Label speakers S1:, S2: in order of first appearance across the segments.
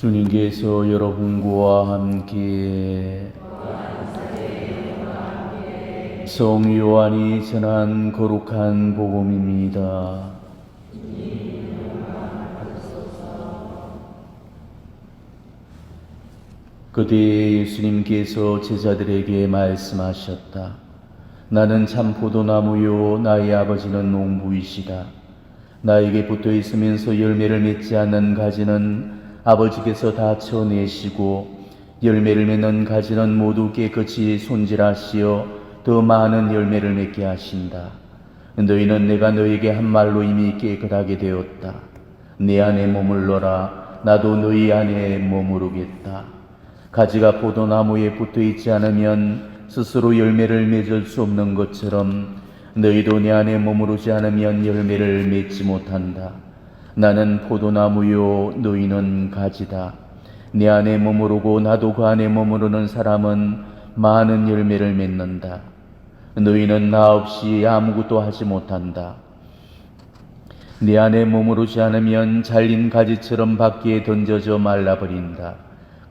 S1: 주님께서 여러분과 함께 성 요한이 전한 거룩한 복음입니다. 그때 예수님께서 제자들에게 말씀하셨다. 나는 참 포도나무요 나의 아버지는 농부이시다. 나에게 붙어 있으면서 열매를 맺지 않는 가지는 아버지께서 다 쳐내시고 열매를 맺는 가지는 모두 깨끗이 손질하시어 더 많은 열매를 맺게 하신다. 너희는 내가 너에게 한 말로 이미 깨끗하게 되었다. 내 안에 머물러라. 나도 너희 안에 머무르겠다. 가지가 포도나무에 붙어 있지 않으면 스스로 열매를 맺을 수 없는 것처럼 너희도 내 안에 머무르지 않으면 열매를 맺지 못한다. 나는 포도나무요 너희는 가지다. 내 안에 머무르고 나도 그 안에 머무르는 사람은 많은 열매를 맺는다. 너희는 나 없이 아무것도 하지 못한다. 내 안에 머무르지 않으면 잘린 가지처럼 밖에 던져져 말라버린다.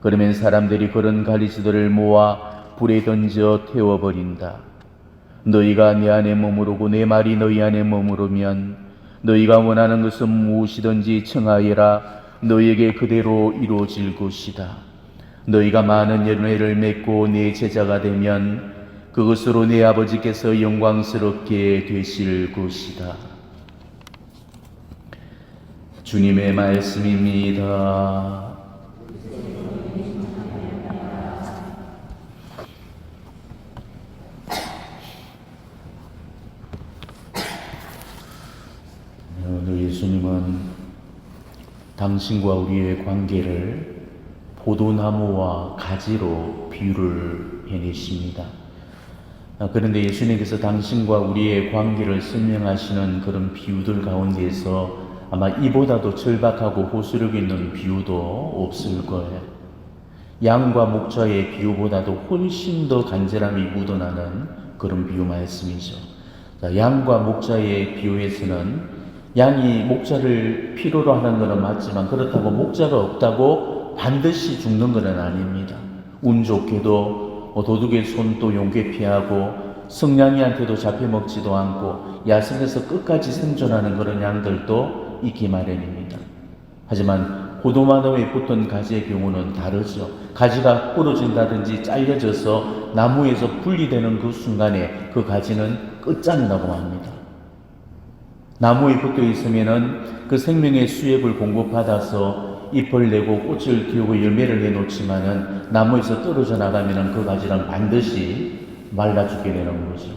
S1: 그러면 사람들이 그런 가지들을 모아 불에 던져 태워버린다. 너희가 내 안에 머무르고 내 말이 너희 안에 머무르면 너희가 원하는 것은 무엇이든지 청하여라 너희에게 그대로 이루어질 것이다. 너희가 많은 열매를 맺고 내 제자가 되면 그것으로 내 아버지께서 영광스럽게 되실 것이다. 주님의 말씀입니다. 오늘 예수님은 당신과 우리의 관계를 포도나무와 가지로 비유를 해내십니다. 아, 그런데 예수님께서 당신과 우리의 관계를 설명하시는 그런 비유들 가운데에서 아마 이보다도 절박하고 호소력 있는 비유도 없을 거예요. 양과 목자의 비유보다도 훨씬 더 간절함이 묻어나는 그런 비유 말씀이죠. 자, 양과 목자의 비유에서는 양이 목자를 필요로 하는 것은 맞지만 그렇다고 목자가 없다고 반드시 죽는 것은 아닙니다. 운 좋게도 뭐 도둑의 손도 용케 피하고 성냥이한테도 잡혀먹지도 않고 야생에서 끝까지 생존하는 그런 양들도 있기 마련입니다. 하지만 포도나무에 붙은 가지의 경우는 다르죠. 가지가 부러진다든지 잘려져서 나무에서 분리되는 그 순간에 그 가지는 끝장나고 합니다. 나무에 붙어 있으면은 그 생명의 수액을 공급받아서 잎을 내고 꽃을 띄우고 열매를 내놓지만은 나무에서 떨어져 나가면은 그 가지는 반드시 말라 죽게 되는 거죠.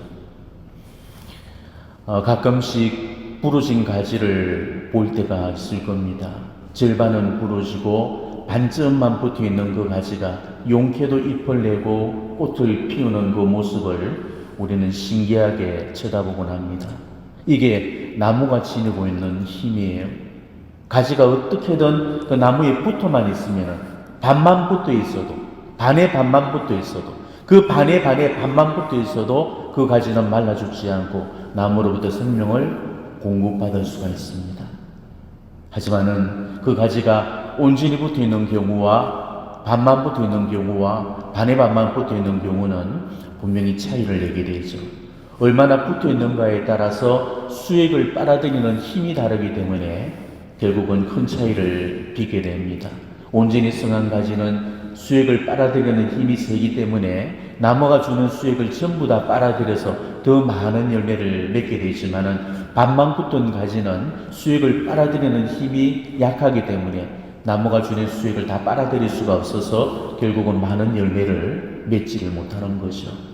S1: 어, 가끔씩 부러진 가지를 볼 때가 있을 겁니다. 절반은 부러지고 반쯤만 붙어 있는 그 가지가 용케도 잎을 내고 꽃을 피우는 그 모습을 우리는 신기하게 쳐다보곤 합니다. 이게 나무가 지니고 있는 힘이에요. 가지가 어떻게든 그 나무에 붙어만 있으면 반만 붙어 있어도 반에 반만 붙어 있어도 그 반에 반에 반만 붙어 있어도 그 가지는 말라 죽지 않고 나무로부터 생명을 공급받을 수가 있습니다. 하지만은 그 가지가 온전히 붙어 있는 경우와 반만 붙어 있는 경우와 반에 반만 붙어 있는 경우는 분명히 차이를 내게 되죠. 얼마나 붙어 있는가에 따라서 수액을 빨아들이는 힘이 다르기 때문에 결국은 큰 차이를 빚게 됩니다. 온전히 성한 가지는 수액을 빨아들이는 힘이 세기 때문에 나무가 주는 수액을 전부 다 빨아들여서 더 많은 열매를 맺게 되지만은 반만 붙은 가지는 수액을 빨아들이는 힘이 약하기 때문에 나무가 주는 수액을 다 빨아들일 수가 없어서 결국은 많은 열매를 맺지를 못하는 거죠.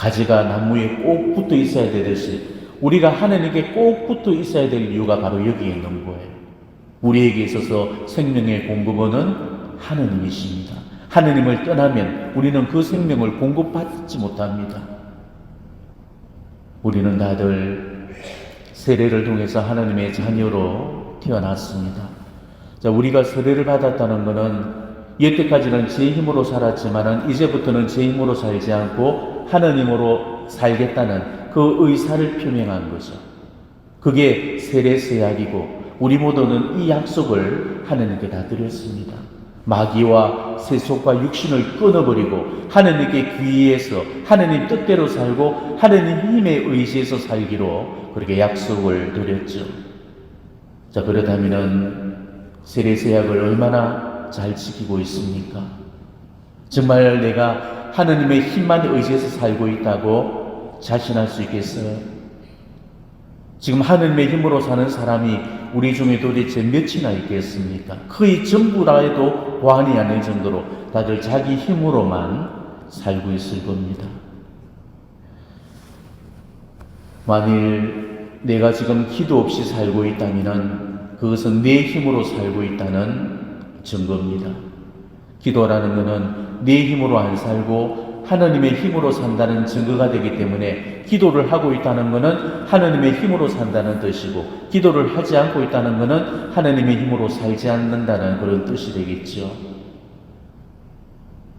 S1: 가지가 나무에 꼭 붙어 있어야 되듯이 우리가 하나님께 꼭 붙어 있어야 될 이유가 바로 여기에 있는 거예요. 우리에게 있어서 생명의 공급원은 하느님이십니다. 하느님을 떠나면 우리는 그 생명을 공급받지 못합니다. 우리는 다들 세례를 통해서 하나님의 자녀로 태어났습니다. 자, 우리가 세례를 받았다는 것은 여태까지는 제 힘으로 살았지만은 이제부터는 제 힘으로 살지 않고 하나님으로 살겠다는 그 의사를 표명한 거죠. 그게 세례 세약이고 우리 모두는 이 약속을 하나님께 다 드렸습니다. 마귀와 세속과 육신을 끊어버리고 하나님께 귀의해서 하나님 뜻대로 살고 하나님 힘에 의지해서 살기로 그렇게 약속을 드렸죠. 자 그렇다면은 세례 세약을 얼마나 잘 지키고 있습니까? 정말 내가 하나님의 힘만 의지해서 살고 있다고 자신할 수 있겠어요? 지금 하나님의 힘으로 사는 사람이 우리 중에 도대체 몇이나 있겠습니까? 거의 전부라 해도 과언이 아닐 정도로 다들 자기 힘으로만 살고 있을 겁니다. 만일 내가 지금 기도 없이 살고 있다면 그것은 내 힘으로 살고 있다는 증거입니다. 기도라는 것은 내 힘으로 안 살고 하나님의 힘으로 산다는 증거가 되기 때문에 기도를 하고 있다는 것은 하나님의 힘으로 산다는 뜻이고 기도를 하지 않고 있다는 것은 하나님의 힘으로 살지 않는다는 그런 뜻이 되겠죠.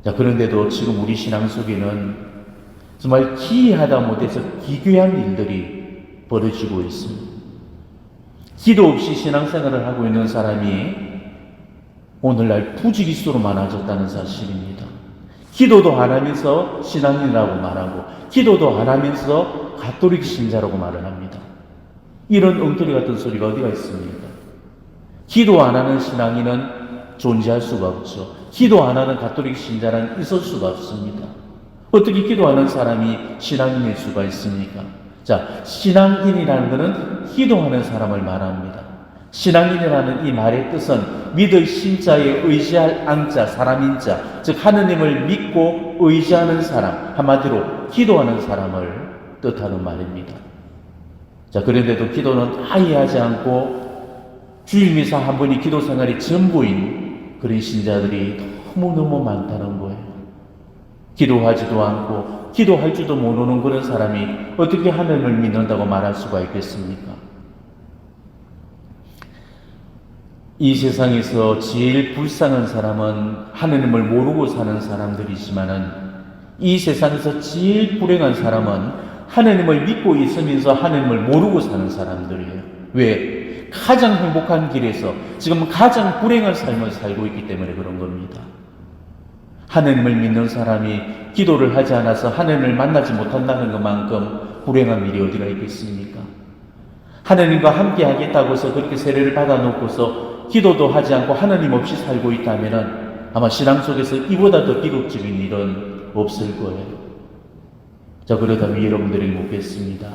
S1: 자, 그런데도 지금 우리 신앙 속에는 정말 기이하다 못해서 기괴한 일들이 벌어지고 있습니다. 기도 없이 신앙생활을 하고 있는 사람이 오늘날 부지기수로 많아졌다는 사실입니다. 기도도 안 하면서 신앙인이라고 말하고, 기도도 안 하면서 가톨릭 신자라고 말을 합니다. 이런 엉터리 같은 소리가 어디가 있습니까? 기도 안 하는 신앙인은 존재할 수가 없죠. 기도 안 하는 가톨릭 신자는 있을 수가 없습니다. 어떻게 기도 하는 사람이 신앙인일 수가 있습니까? 자, 신앙인이라는 것은 기도하는 사람을 말합니다. 신앙인이라는 이 말의 뜻은 믿을 신자에 의지할 앙자, 사람인자, 즉 하느님을 믿고 의지하는 사람, 한마디로 기도하는 사람을 뜻하는 말입니다. 자, 그런데도 기도는 아예 하지 않고 주일미사 한 번이 기도 생활이 전부인 그런 신자들이 너무너무 많다는 거예요. 기도하지도 않고 기도할 줄도 모르는 그런 사람이 어떻게 하나님을 믿는다고 말할 수가 있겠습니까? 이 세상에서 제일 불쌍한 사람은 하느님을 모르고 사는 사람들이지만은 이 세상에서 제일 불행한 사람은 하느님을 믿고 있으면서 하느님을 모르고 사는 사람들이에요. 왜? 가장 행복한 길에서 지금 가장 불행한 삶을 살고 있기 때문에 그런 겁니다. 하느님을 믿는 사람이 기도를 하지 않아서 하느님을 만나지 못한다는 것만큼 불행한 일이 어디가 있겠습니까? 하느님과 함께 하겠다고 해서 그렇게 세례를 받아놓고서 기도도 하지 않고 하느님 없이 살고 있다면 아마 신앙 속에서 이보다 더 비극적인 일은 없을 거예요. 자, 그러다면 여러분들이 묻겠습니다.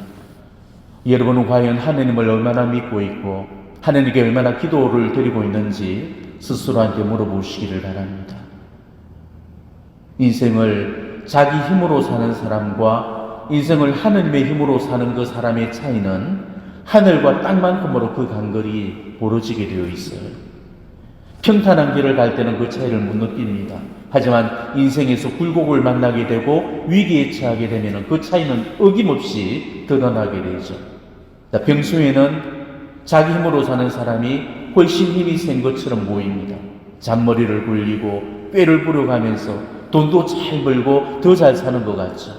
S1: 여러분은 과연 하느님을 얼마나 믿고 있고 하느님께 얼마나 기도를 드리고 있는지 스스로한테 물어보시기를 바랍니다. 인생을 자기 힘으로 사는 사람과 인생을 하느님의 힘으로 사는 그 사람의 차이는 하늘과 땅만큼으로 그 간거리 벌어지게 되어 있어요. 평탄한 길을 갈 때는 그 차이를 못 느낍니다. 하지만 인생에서 굴곡을 만나게 되고 위기에 처하게 되면 그 차이는 어김없이 드러나게 되죠. 자, 평소에는 자기 힘으로 사는 사람이 훨씬 힘이 센 것처럼 보입니다. 잔머리를 굴리고 꾀를 부려가면서 돈도 잘 벌고 더 잘 사는 것 같죠.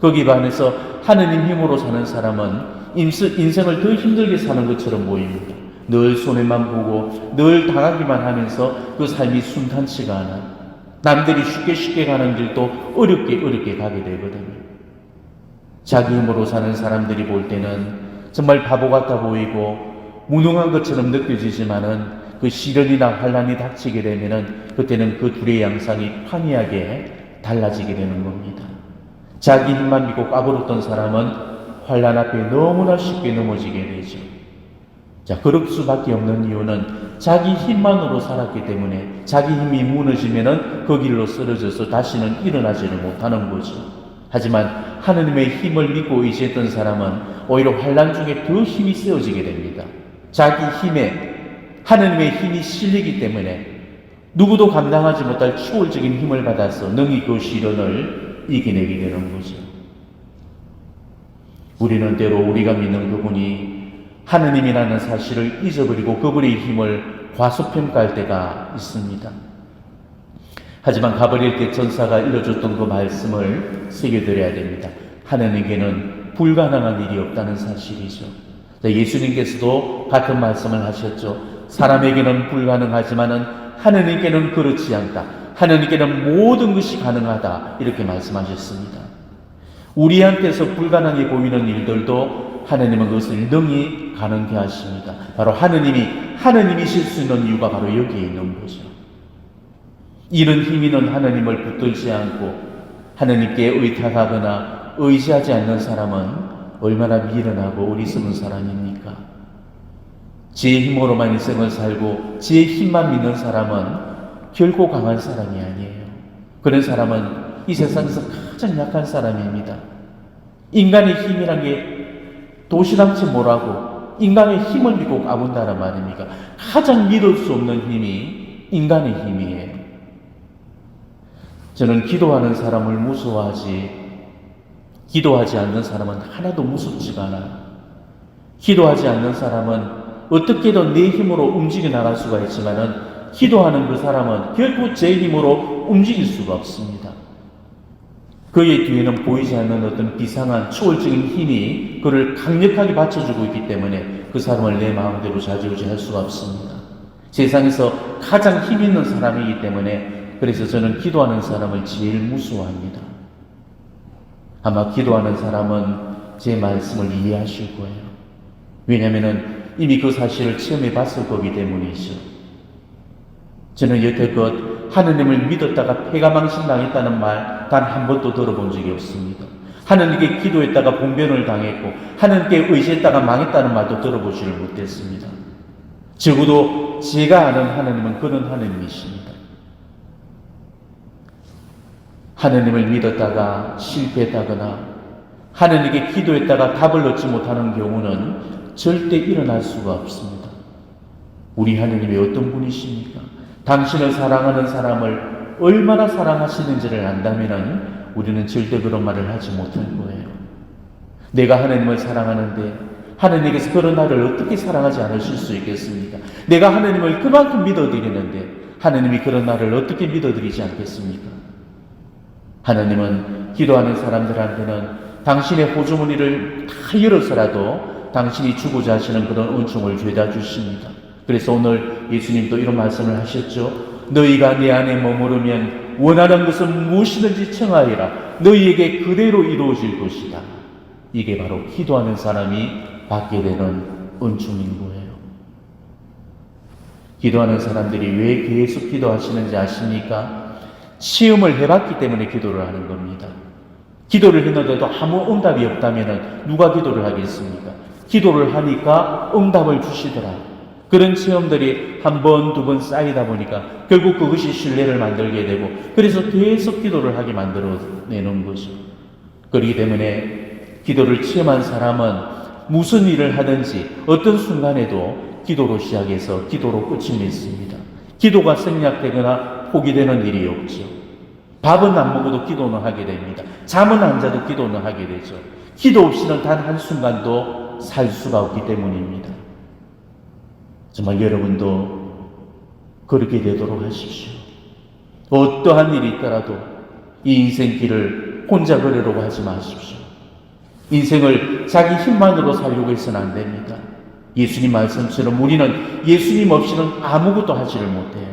S1: 거기 반해서 하느님 힘으로 사는 사람은 인생을 더 힘들게 사는 것처럼 보입니다. 늘 손해만 보고 늘 당하기만 하면서 그 삶이 순탄치가 않아. 남들이 쉽게 쉽게 가는 길도 어렵게 어렵게 가게 되거든요. 자기 힘으로 사는 사람들이 볼 때는 정말 바보 같아 보이고 무능한 것처럼 느껴지지만은 그 시련이나 환란이 닥치게 되면은 그때는 그 둘의 양상이 판이하게 달라지게 되는 겁니다. 자기 힘만 믿고 까불었던 사람은 환란 앞에 너무나 쉽게 넘어지게 되죠. 자, 그럴 수밖에 없는 이유는 자기 힘만으로 살았기 때문에 자기 힘이 무너지면은 그 길로 쓰러져서 다시는 일어나지를 못하는 거죠. 하지만 하느님의 힘을 믿고 의지했던 사람은 오히려 환란 중에 더 힘이 세워지게 됩니다. 자기 힘에 하느님의 힘이 실리기 때문에 누구도 감당하지 못할 추월적인 힘을 받아서 능히 그 시련을 이겨내게 되는 거죠. 우리는 때로 우리가 믿는 그분이 하느님이라는 사실을 잊어버리고 그분의 힘을 과소평가할 때가 있습니다. 하지만 가버릴 때 전사가 일러줬던 그 말씀을 새겨드려야 됩니다. 하느님께는 불가능한 일이 없다는 사실이죠. 네, 예수님께서도 같은 말씀을 하셨죠. 사람에게는 불가능하지만은 하느님께는 그렇지 않다. 하느님께는 모든 것이 가능하다. 이렇게 말씀하셨습니다. 우리한테서 불가능해 보이는 일들도 하느님은 그것을 능히 가능케 하십니다. 바로 하느님이 하느님이실 수 있는 이유가 바로 여기에 있는 거죠. 이런 힘 있는 하느님을 붙들지 않고 하느님께 의탁하거나 의지하지 않는 사람은 얼마나 미련하고 어리석은 사람입니까? 지의 힘으로만 인생을 살고 지의 힘만 믿는 사람은 결코 강한 사람이 아니에요. 그런 사람은 이 세상에서 가장 약한 사람입니다. 인간의 힘이란 게 도시락치 뭐라고 인간의 힘을 믿고 가본다는 말입니까? 가장 믿을 수 없는 힘이 인간의 힘이에요. 저는 기도하는 사람을 무서워하지 기도하지 않는 사람은 하나도 무섭지가 않아요. 기도하지 않는 사람은 어떻게든 내 힘으로 움직여 나갈 수가 있지만은 기도하는 그 사람은 결코 제 힘으로 움직일 수가 없습니다. 그의 뒤에는 보이지 않는 어떤 비상한 초월적인 힘이 그를 강력하게 받쳐주고 있기 때문에 그 사람을 내 마음대로 좌지우지 할 수가 없습니다. 세상에서 가장 힘 있는 사람이기 때문에 그래서 저는 기도하는 사람을 제일 무서워합니다. 아마 기도하는 사람은 제 말씀을 이해하실 거예요. 왜냐하면 이미 그 사실을 체험해 봤을 거기 때문이죠. 저는 여태껏 하느님을 믿었다가 폐가 망신 당했다는 말 단 한 번도 들어본 적이 없습니다. 하느님께 기도했다가 봉변을 당했고 하느님께 의지했다가 망했다는 말도 들어보지를 못했습니다. 적어도 제가 아는 하느님은 그런 하느님이십니다. 하느님을 믿었다가 실패했다거나 하느님께 기도했다가 답을 얻지 못하는 경우는 절대 일어날 수가 없습니다. 우리 하느님이 어떤 분이십니까? 당신을 사랑하는 사람을 얼마나 사랑하시는지를 안다면 우리는 절대 그런 말을 하지 못할 거예요. 내가 하느님을 사랑하는데 하느님께서 그런 나를 어떻게 사랑하지 않으실 수 있겠습니까? 내가 하느님을 그만큼 믿어드리는데 하느님이 그런 나를 어떻게 믿어드리지 않겠습니까? 하느님은 기도하는 사람들한테는 당신의 호주머니를 다 열어서라도 당신이 주고자 하시는 그런 은총을 죄다 주십니다. 그래서 오늘 예수님도 이런 말씀을 하셨죠. 너희가 내 안에 머무르면 원하는 것은 무엇이든지 청하여라. 너희에게 그대로 이루어질 것이다. 이게 바로 기도하는 사람이 받게 되는 은총인 거예요. 기도하는 사람들이 왜 계속 기도하시는지 아십니까? 시험을 해봤기 때문에 기도를 하는 겁니다. 기도를 했는데도 아무 응답이 없다면 누가 기도를 하겠습니까? 기도를 하니까 응답을 주시더라. 그런 체험들이 한 번, 두 번 쌓이다 보니까 결국 그것이 신뢰를 만들게 되고 그래서 계속 기도를 하게 만들어내는 거죠. 그렇기 때문에 기도를 체험한 사람은 무슨 일을 하든지 어떤 순간에도 기도로 시작해서 기도로 끝을 맺습니다. 기도가 생략되거나 포기되는 일이 없죠. 밥은 안 먹어도 기도는 하게 됩니다. 잠은 안 자도 기도는 하게 되죠. 기도 없이는 단 한순간도 살 수가 없기 때문입니다. 정말 여러분도 그렇게 되도록 하십시오. 어떠한 일이 있더라도 이 인생길을 혼자 걸으려고 하지 마십시오. 인생을 자기 힘만으로 살려고 해서는 안 됩니다. 예수님 말씀처럼 우리는 예수님 없이는 아무것도 하지를 못해요.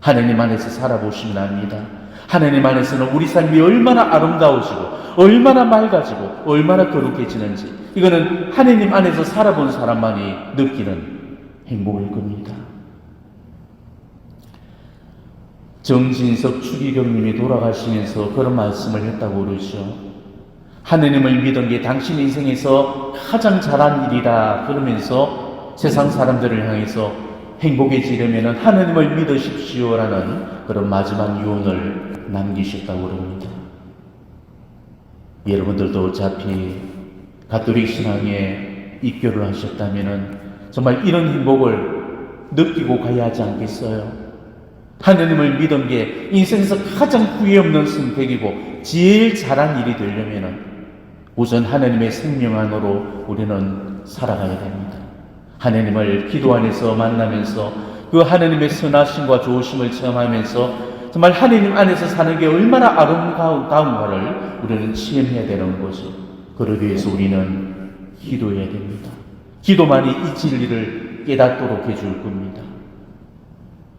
S1: 하나님 안에서 살아보시면 압니다. 하나님 안에서는 우리 삶이 얼마나 아름다워지고, 얼마나 맑아지고, 얼마나 거룩해지는지, 이거는 하나님 안에서 살아본 사람만이 느끼는 행복일 겁니다. 정진석 추기경님이 돌아가시면서 그런 말씀을 했다고 그러죠. 하느님을 믿은 게 당신 인생에서 가장 잘한 일이다. 그러면서 세상 사람들을 향해서 행복해지려면 하느님을 믿으십시오라는 그런 마지막 유언을 남기셨다고 그럽니다. 여러분들도 어차피 가톨릭 신앙에 입교를 하셨다면 정말 이런 행복을 느끼고 가야 하지 않겠어요? 하느님을 믿은 게 인생에서 가장 후회 없는 선택이고 제일 잘한 일이 되려면 우선 하나님의 생명 안으로 우리는 살아가야 됩니다. 하나님을 기도 안에서 만나면서 그 하나님의 선하심과 좋으심을 체험하면서 정말 하나님 안에서 사는 게 얼마나 아름다운가를 우리는 체험해야 되는 거죠. 그러기 위해서 우리는 기도해야 됩니다. 기도만이 이 진리를 깨닫도록 해줄 겁니다.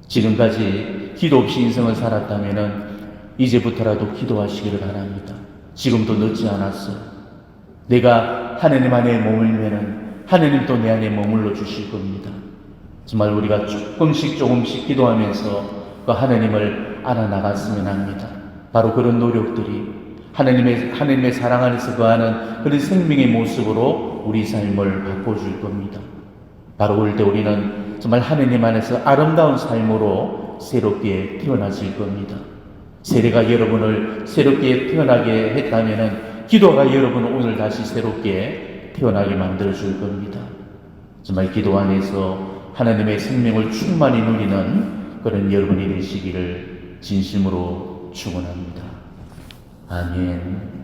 S1: 지금까지 기도 없이 인생을 살았다면 이제부터라도 기도하시기를 바랍니다. 지금도 늦지 않았어요. 내가 하나님 안에 머물면은 하나님도 내 안에 머물러 주실 겁니다. 정말 우리가 조금씩 조금씩 기도하면서 그 하나님을 알아나갔으면 합니다. 바로 그런 노력들이 하나님의, 하나님의 사랑 안에서 거하는 그런 생명의 모습으로 우리 삶을 바꿔줄 겁니다. 바로 그럴 때 우리는 정말 하나님 안에서 아름다운 삶으로 새롭게 태어나질 겁니다. 세례가 여러분을 새롭게 태어나게 했다면은 기도가 여러분을 오늘 다시 새롭게 태어나게 만들어 줄 겁니다. 정말 기도 안에서 하나님의 생명을 충만히 누리는 그런 여러분이 되시기를 진심으로 축원합니다. 아멘.